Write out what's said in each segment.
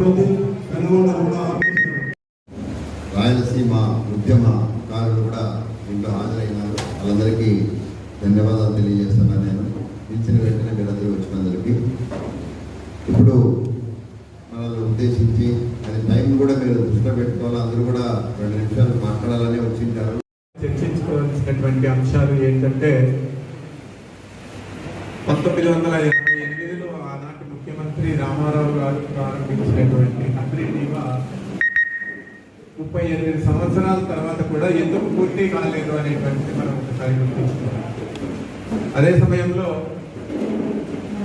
అనంతపురం అవుతుంది పెనుగొండ కూడా ఆపేశారు. రాయలసీమ ఉద్యమకారులు కూడా దీంట్లో హాజరైనారు. వాళ్ళందరికీ ధన్యవాదాలు తెలియజేస్తున్నాను నేను. ఇచ్చిన వెంటనే మీరందరూ వచ్చినందరికీ ఇప్పుడు మనల్ని ఉద్దేశించి అది టైం కూడా మీరు దృష్టిలో పెట్టుకోవాలి. అందరూ కూడా రెండు నిమిషాలు మాట్లాడాలని వచ్చింటారు. చర్చించుకోవాల్సినటువంటి అంశాలు ఏంటంటే పంతొమ్మిది వందల ముఖ్యమంత్రి రామారావు గారు ప్రారంభించినటువంటి అగ్రినీవా ముప్పై ఎనిమిది సంవత్సరాల తర్వాత కూడా ఎందుకు పూర్తి కాలేదు అనేటువంటిది మనం ఒకసారి గుర్తించుకోవాలి అదే సమయంలో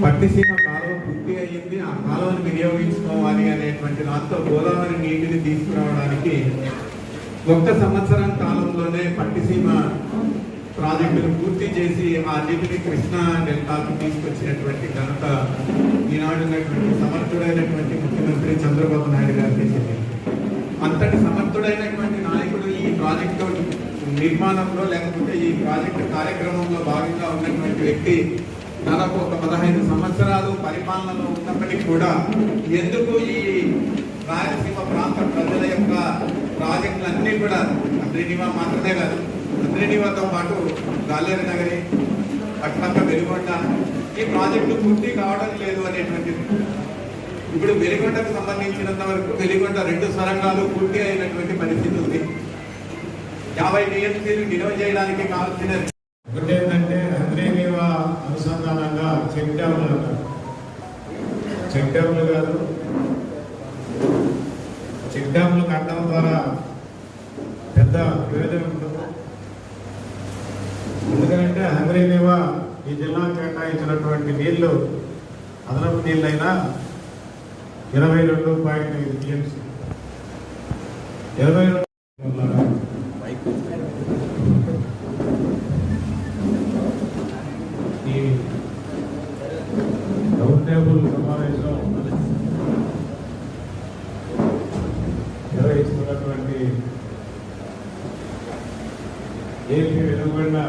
పట్టిసీమ కాలువ పూర్తి అయ్యింది. ఆ కాలువను వినియోగించుకోవాలి అనేటువంటి దాంతో గోదావరి నీటిని తీసుకురావడానికి ఒక్క సంవత్సరం కాలంలోనే పట్టిసీమ ప్రాజెక్టును పూర్తి చేసి ఆ నీటిని కృష్ణా డెల్టాకు తీసుకొచ్చినటువంటి ఘనత ఈనాడున్నటువంటి సమర్థుడైనటువంటి ముఖ్యమంత్రి చంద్రబాబు నాయుడు గారికి చెందింది అంతటి సమర్థుడైనటువంటి నాయకుడు ఈ ప్రాజెక్టు నిర్మాణంలో లేకపోతే ఈ ప్రాజెక్టు కార్యక్రమంలో భాగంగా ఉన్నటువంటి వ్యక్తి దాదాపు ఒక పదహైదు సంవత్సరాలు పరిపాలనలో ఉన్నప్పటికీ కూడా ఎందుకు ఈ రాయలసీమ ప్రాంత ప్రజల యొక్క ప్రాజెక్టులన్నీ కూడా అంద్రినివా మాత్రమే కాదు అంద్రినివాతో పాటు గాలేరు నగరి పట్టపక్క వెలుగొండ ఈ ప్రాజెక్టు పూర్తి కావడం లేదు అనేటువంటిది ఇప్పుడు వెలిగొండకు సంబంధించినంత వరకు వెలిగొండ రెండు సొరంగాలు పూర్తి అయినటువంటి పరిస్థితి ఉంది. యాభై టీఎంసీలు నిల్వ చేయడానికి కావాల్సిన ఒకటి ఏంటంటే అనుసంధానంగా చెక్ డ్యాములు అంటారు చెక్ డ్యాములు కాదు. చెక్ డ్యాములు కట్టడం ద్వారా పెద్ద ప్రయోజనం ఉండదు ఈ జిల్లా కేటాయించినటువంటి నీళ్ళు అదనపు నీళ్ళైనా ఇరవై రెండు పాయింట్ ఐదు టీఎంసీ ఇరవై రెండు ఈ రౌండ్ టేబుల్ సమావేశం నిర్వహిస్తున్నటువంటి ఏపీ వెనుకబడిన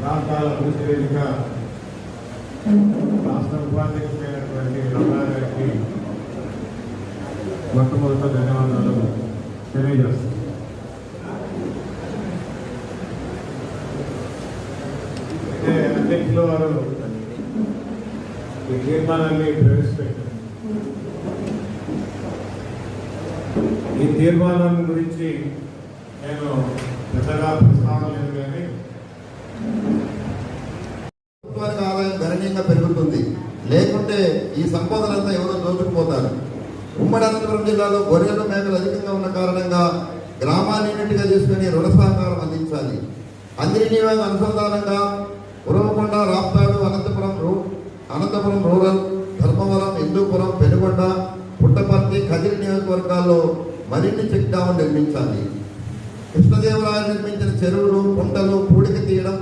ప్రాంతాల పూర్తి వేదిక రాష్ట్ర ఉపాధ్యక్షులైనటువంటి రమణ గారికి మొట్టమొదట ధన్యవాదాలు తెలియజేస్తాను అయితే అధ్యక్షుల వారు ఈ తీర్మానాన్ని ప్రవేశపెట్టారు. ఈ తీర్మానం గురించి నేను పెద్దగా ప్రస్తావన లేదు కానీ సంపదలంతా ఎవరో దోచుకుపోతారు ఉమ్మడి అనంతపురం జిల్లాలో గొర్రెలు మేకలు అధికంగా ఉన్న కారణంగా గ్రామాన్నింటిగా చేసుకుని రుణ సహకారం అందించాలి. అందరినీ అనుసంధానంగా ఉరవకొండ రాప్తాడు అనంతపురం రూ అనంతపురం రూరల్ ధర్మవరం హిందూపురం పెనుగొండ పుట్టపర్తి కదిరి నియోజకవర్గాల్లో మరిన్ని చెక్ డ్యాములు నిర్మించాలి. కృష్ణదేవరాయలు నిర్మించిన చెరువులు కుంటలు పూడిక తీయడం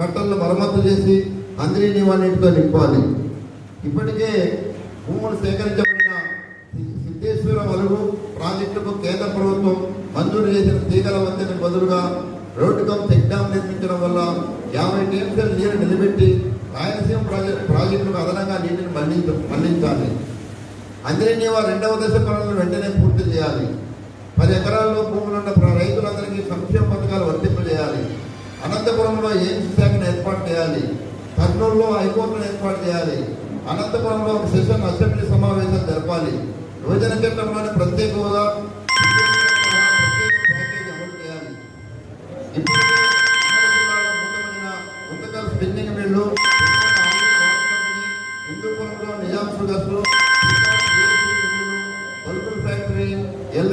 కట్టలను మరమ్మతు చేసి అందరినీ నీటితో నింపాలి. ఇప్పటికే భూములు సేకరించబడిన సి- సిద్ధేశ్వర ప్రాజెక్టుకు కేంద్ర ప్రభుత్వం మంజూరు చేసిన తీగల వంతెన బదులుగా రోడ్డు కమ్ చెక్ నిర్మించడం వల్ల యాభై టీఎంసీల నీరు నిలబెట్టి రాయలసీమ ప్రాజెక్టు ప్రాజెక్టుకు అదనంగా నీటిని మళ్ళించ మళ్ళించాలి. అంజనీవా రెండవ దశ పనులను వెంటనే పూర్తి చేయాలి. పది ఎకరాల్లో భూములున్న రైతులందరికీ సంక్షేమ పథకాలు వర్తింపజేయాలి అనంతపురంలో ఎయిమ్స్ శాఖను ఏర్పాటు చేయాలి. కర్నూలులో హైకోర్టును ఏర్పాటు చేయాలి. అనంతపురంలో ఒక సెషన్ అసెంబ్లీ సమావేశం జరపాలి. యువజన చట్టంలోని ప్రత్యేక హోదా చేయాలి. స్పిన్నింగ్ మిల్లు హిందూపురంలో నిజాం షుగర్స్ పల్పుల్ ఫ్యాక్టరీ ఎల్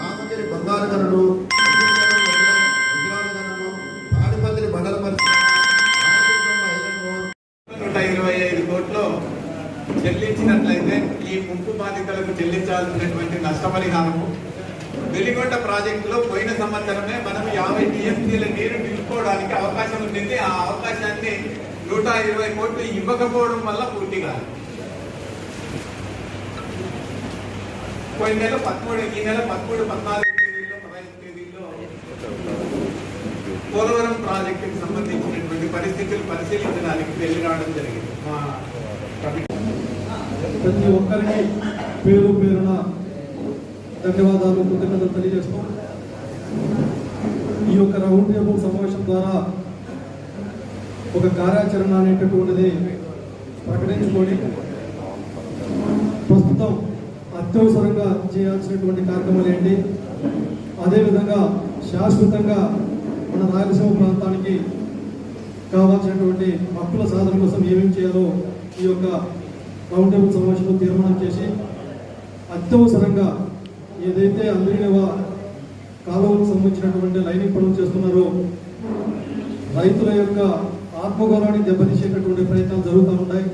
రామగిరి బంగారు గనులు చెల్లించాల్సినటువంటి నష్టపరిహారము. వెలిగొండ ప్రాజెక్టులో పోయిన సంవత్సరమే మనం యాభై టీఎంసీల నీరు నిలుపుకోవడానికి అవకాశం ఉండింది. ఆ అవకాశాన్ని నూట ఇరవై కోట్లు ఇవ్వకపోవడం వల్ల పూర్తి కాదు పోయిన నెల పదమూడు ఈ నెల పదమూడు పద్నాలుగు తేదీల్లో పదహైదు తేదీల్లో పోలవరం ప్రాజెక్టుకి సంబంధించినటువంటి పరిస్థితులు పరిశీలించడానికి వెళ్ళి రావడం జరిగింది. మా ప్రతి ఒక్కరికి పేరు పేరున ధన్యవాదాలు కృతజ్ఞతలు తెలియజేస్తాం ఈ యొక్క రౌండ్ టేబుల్ సమావేశం ద్వారా ఒక కార్యాచరణ అనేటటువంటిది ప్రకటించుకొని ప్రస్తుతం అత్యవసరంగా చేయాల్సినటువంటి కార్యక్రమాలు ఏంటి? అదేవిధంగా శాశ్వతంగా మన రాయలసీమ ప్రాంతానికి కావాల్సినటువంటి హక్కుల సాధన కోసం ఏమేమి చేయాలో ఈ యొక్క రౌండ్ టేబుల్ సమావేశంలో తీర్మానం చేసి అత్యవసరంగా ఏదైతే అందరినవ కాలువలకు సంబంధించినటువంటి లైనింగ్ పనులు చేస్తున్నారో రైతుల యొక్క ఆత్మగౌరవాన్ని దెబ్బతీసేటటువంటి ప్రయత్నాలు జరుగుతూ ఉంటాయి.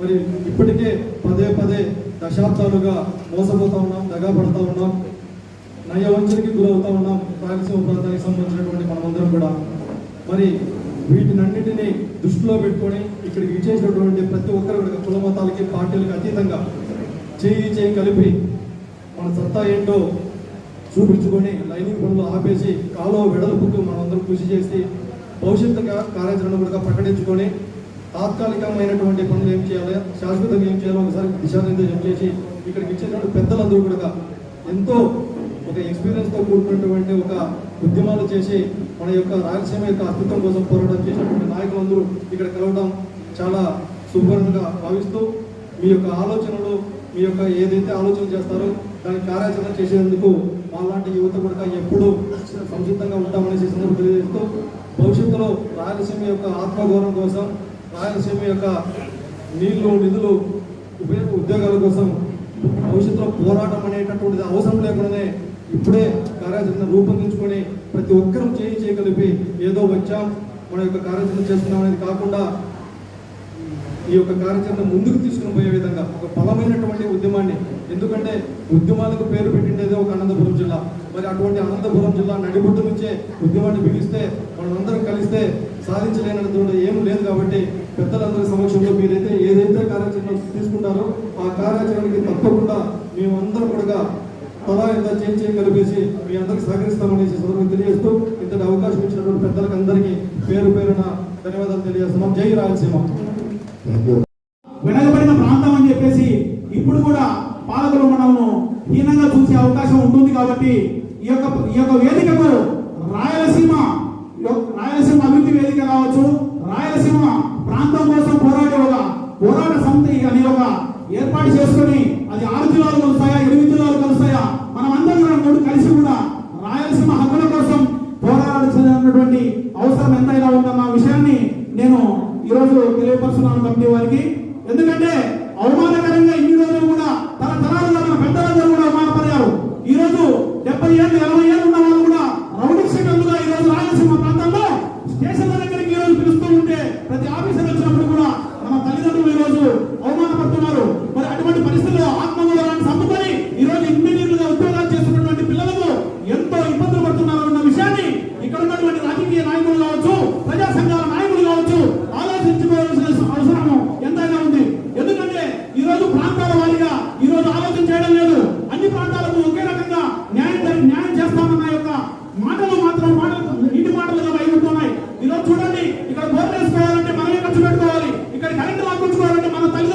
మరి ఇప్పటికే పదే పదే దశాబ్దాలుగా మోసపోతా ఉన్నాం దగా పడుతూ ఉన్నాం నయవంచనకి గురవుతా ఉన్నాం రాయలసీమ ప్రాంతానికి సంబంధించినటువంటి మనమందరం కూడా. మరి వీటినన్నింటినీ దృష్టిలో పెట్టుకొని ఇక్కడికి ఇచ్చేసినటువంటి ప్రతి ఒక్కరు కుల మతాలకి పార్టీలకు అతీతంగా చేయి చేయి కలిపి మన సత్తా ఏంటో చూపించుకొని లైనింగ్ పనులు ఆపేసి కాలువ వెడల్పుకు మనమందరం కృషి చేసి భవిష్యత్తుకు కార్యాచరణ కూడా ప్రకటించుకొని తాత్కాలికమైనటువంటి పనులు ఏం చేయాలి? శాశ్వతంగా ఏం చేయాలో ఒకసారి దిశానిర్దేశం చేసి ఇక్కడికి ఇచ్చేటువంటి పెద్దలందరూ కూడా ఎంతో ఒక ఎక్స్పీరియన్స్తో ఒక ఉద్యమాలు చేసి మన యొక్క రాయలసీమ యొక్క అస్తిత్వం కోసం పోరాటం చేసినటువంటి నాయకులందరూ ఇక్కడ కలవడం చాలా శుభ్రంగా భావిస్తూ మీ యొక్క ఆలోచనలు మీ యొక్క ఏదైతే ఆలోచన చేస్తారో దాని కార్యాచరణ చేసేందుకు మాలాంటి యువత కూడా ఎప్పుడూ సంసిద్ధంగా ఉంటామనేసి ఈ తెలియజేస్తూ భవిష్యత్తులో రాయలసీమ యొక్క ఆత్మగౌరవం కోసం రాయలసీమ యొక్క నీళ్ళు నిధులు ఉపయోగ ఉద్యోగాల కోసం భవిష్యత్తులో పోరాటం అనేటటువంటిది అవసరం లేకుండానే ఇప్పుడే కార్యాచరణ రూపొందించుకొని ప్రతి ఒక్కరూ చేయి చేయగలిపి ఏదో వచ్చాం మన యొక్క కార్యాచరణ చేస్తున్నాం అనేది కాకుండా ఈ యొక్క కార్యాచరణ ముందుకు తీసుకుని పోయే విధంగా ఒక బలమైనటువంటి ఉద్యమాన్ని. ఎందుకంటే ఉద్యమాలకు పేరు పెట్టిండేది ఒక అనంతపురం జిల్లా. మరి అటువంటి అనంతపురం జిల్లా నడిబొట్టు నుంచే ఉద్యమాన్ని బిగిస్తే మనందరం కలిస్తే సాధించలేనటువంటి ఏం లేదు కాబట్టి పెద్దలందరి సమక్షంలో మీరైతే ఏదైతే కార్యాచరణ తీసుకుంటారో ఆ కార్యాచరణకి తప్పకుండా మేమందరం కూడా తలా ఎంత చేంజ్ చేయి కలిపేసి మీ అందరికి సహకరిస్తామనేసి సందర్భం తెలియజేస్తూ ఇంతటి అవకాశం ఇచ్చినటువంటి పెద్దలకు అందరికీ పేరు పేరున ధన్యవాదాలు తెలియజేస్తున్నాం. జై రాయలసీమ. వెనకబడిన ప్రాంతం అని చెప్పేసి ఇప్పుడు కూడా పాలకులు మనము హీనంగా చూసే అవకాశం ఉంటుంది కాబట్టి ఈ యొక్క ఈ యొక్క వేదికకు రాయలసీమ రాయలసీమ అభివృద్ధి వేదిక కావచ్చు రాయలసీమ ప్రాంతం కోసం పోరాడే ఒక పోరాట సమితి అనే ఒక ఏర్పాటు చేసుకొని అది ఆరు జిల్లాలు కలుస్తాయా ఎనిమిది జిల్లాలు కలుస్తాయా మనం అందరం కూడా మూడు కలిసి కూడా రాయలసీమ హక్కుల కోసం పోరాడాల్సినటువంటి అవసరం ఎంతైనా ఉందన్న విషయాన్ని నేను ఈరోజు తెలియపరుస్తున్నాను కమిటీ వారికి ఎందుకంటే అవమానకరంగా ఇన్ని రోజులు కూడా తరతరాలుగా మన పెద్దలందరూ కూడా అవమానపడ్డారు ఈ రోజు డెబ్బై ఏళ్ళు ఎనభై ఏళ్ళు ఉన్న వాళ్ళు కూడా రౌడీ షీటర్లుగా ఈ రోజు రాయలసీమ ప్రాంతంలో స్టేషన్ల దగ్గరికి ఈ రోజు పిలుస్తూ ఉంటే ప్రతి ఆఫీసర్ వచ్చినప్పుడు కూడా మన తల్లిదండ్రులు ఈ రోజు అవమానపడుతున్నారు మరి అటువంటి పరిస్థితుల్లో ఆత్మగౌరవాన్ని చంపుకొని ఈ రోజు ఇంజనీర్లుగా ఉద్యోగాలు చేస్తున్నటువంటి పిల్లలకు ఎంతో ఇబ్బందులు పడుతున్నారు అన్న విషయాన్ని ఇక్కడ ఉన్నటువంటి రాజకీయ నాయకులు కావచ్చు ప్రజా సంఘాల నాయకులు కావచ్చు ఆలోచించుకోవాల్సిన అవసరము ఎంతైనా ఉంది ఎందుకంటే ఈ రోజు ప్రాంతాల వారీగా ఈ రోజు ఆలోచన చేయడం లేదు అన్ని ప్రాంతాలకు ఒకే రకంగా న్యాయం జరి- న్యాయం చేస్తామన్న యొక్క మాటలు మాత్రం మాటలు ఇంటి మాటలుగా బయలుతున్నాయి ఈ రోజు చూడండి ఇక్కడ బోర్లు లాక్కొచ్చుకోవాలంటే మన తల్లి